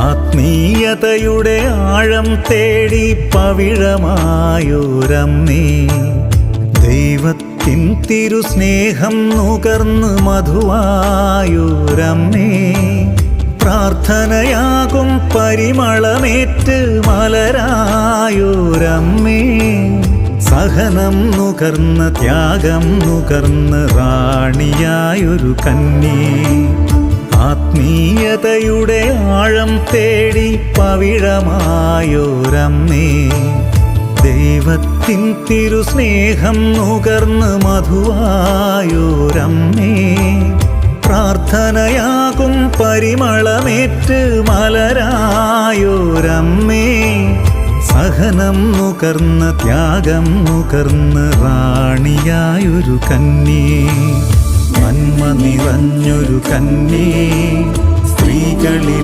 ആത്മീയതയുടെ ആഴം തേടി പവിഴമായോരമ്മേ ദൈവത്തിൻ തിരുസ്നേഹം നുകർന്ന് മധുവായൂരം നീ പ്രാർത്ഥനയാകും പരിമളമേറ്റ് മലരായൂരമ്മേ സഹനം നുകർന്ന ത്യാഗം നുകർന്ന് റാണിയായൊരു കന്യേ ആത്മീയതയുടെ ആഴം തേടി പവിഴമായോരമ്മേ. ദൈവത്തിൻ തിരുസ്നേഹം നുകർന്ന് മധുവായോരമ്മേ. പ്രാർത്ഥനയാകും പരിമളമേറ്റ് മലരായോരമ്മേ. സഹനം നുകർന്ന് ത്യാഗം നുകർന്ന് റാണിയായൊരു കന്യേ നന്മ നിറഞ്ഞൊരു സ്ത്രീകളിൽ